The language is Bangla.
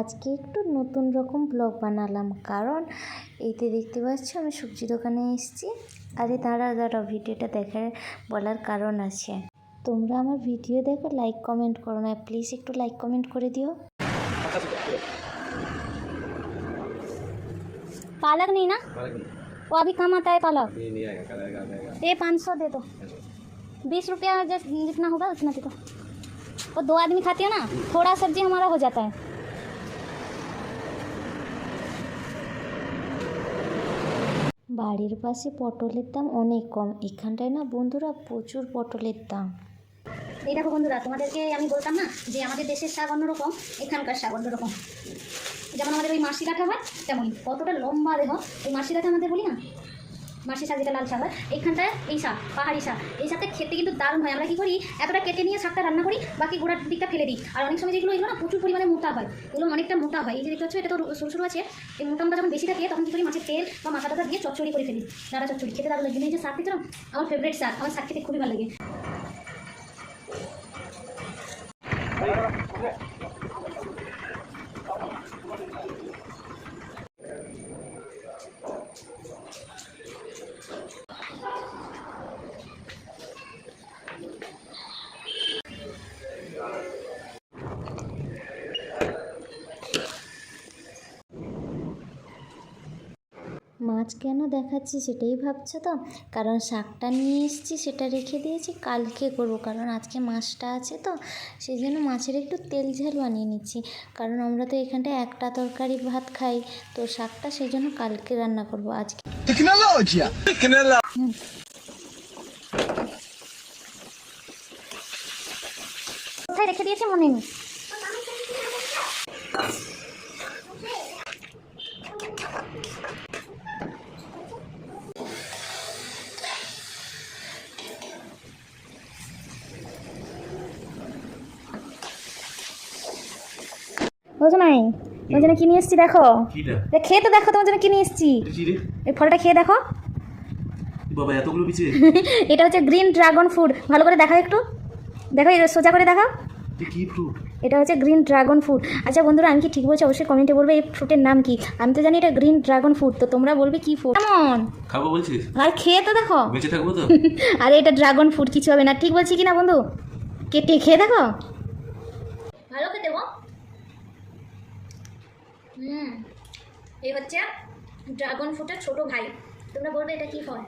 আজকে একটু নতুন রকম ব্লগ বানালাম কারণ এইতে দেখতে পাচ্ছ আমি সবজি দোকানে এসেছি আরে দাঁড়া দাঁড়া ভিডিওটা দেখার বলার কারণ আছে তোমরা আমার ভিডিও দেখো লাইক কমেন্ট করো না প্লিজ একটু লাইক কমেন্ট করে দিও पालक नहीं ना पालक नहीं वो अभी कम आता है पालक नहीं नहीं आएगा कल आएगा कल आएगा ये पाँच सौ दे दो बीस रुपया जस जितना होगा उतना दे दो वो दो आदमी खाती हो ना थोड़ा सब्जी हमारा हो जाता है বাড়ির পাশে পটলের দাম অনেক কম। এখানটায় না বন্ধুরা প্রচুর পটলের দাম। এই দেখো বন্ধুরা, তোমাদেরকে আমি বলতাম না যে আমাদের দেশের শাক অন্যরকম, এখানকার শাক অন্যরকম। যেমন আমাদের ওই মাসি কাঠা হয় তেমনই। কতটা লম্বা দেহ, ওই মাসি কাঠা আমাদের বলি না? মাসি শাক যেটা লাল শাক হয়। এইখানটায় এই শাক, পাহাড়ি শাক। এই শাকটা খেতে কিন্তু দারুণ হয়। আমরা কি করি, এতটা কেটে নিয়ে শাকটা রান্না করি, বাকি গোড়ার দিকটা ফেলে দিই। আর অনেক সময় যেগুলো, এগুলো না প্রচুর পরিমাণে মোটা হয়। এগুলো অনেকটা মোটা হয়। এই যে দেখতে পাচ্ছ, এটা তো সরু সরু আছে। এই মোটা মোটা যখন বেশি থাকে, তখন কি করি, মাছের তেল বা মাথা টাথা দিয়ে চচ্চড়ি করে ফেলি। দাঁড়া চচ্চড়ি খেতে দারুণ লাগে। এই যে শাক খেতে আমার ফেভারিট শাক। আমার শাক খেতে খুবই ভালো লাগে। মাছ কেন দেখাচ্ছি সেটাই ভাবছ তো? কারণ শাকটা নিয়ে এসেছি সেটা রেখে দিয়েছি কালকে করব। কারণ আজকে মাছটা আছে তো সেই জন্য মাছের একটু তেল ঝাল বানিয়ে নিচ্ছি। কারণ আমরা তো এখানটায় একটা তরকারি ভাত খাই তো শাকটা সেই জন্য কালকে রান্না করব। আজকে! কোথায় রেখে দিয়েছে মনে নেই? বুঝো নাই? তোমার জন্য কি নিয়ে এসছি দেখো? খেয়ে তো দেখো তোমার জন্য কি নিয়ে এসছি? এই ফলটা খেয়ে দেখো। বাবা এতগুলো পিছে? এটা হচ্ছে গ্রিন ড্রাগন ফ্রুট। ভালো করে দেখাও একটু। দেখো এটা সোজা করে দেখাও। এটা কি ফ্রুট? এটা হচ্ছে গ্রিন ড্রাগন ফ্রুট। আচ্ছা বন্ধুরা আমি কি ঠিক বলছি? অবশ্যই কমেন্টে বলবে এই ফ্রুটের নাম কি। আমি তো জানি এটা গ্রিন ড্রাগন ফ্রুট তো তোমরা বলবে কি ফ্রুট। কেমন? খাব বলছিস আর খেয়ে তো দেখো। বেঁচে থাকব তো? আরে এটা ড্রাগন ফ্রুট কিছু হবে না। ঠিক বলছি কি না বন্ধু? কেটে খেয়ে দেখো। ভালো খেতে গো হুম। এই হচ্ছে ড্রাগন ফ্রুটের ছোট ভাই। তোমরা বলবে এটা কি ফল?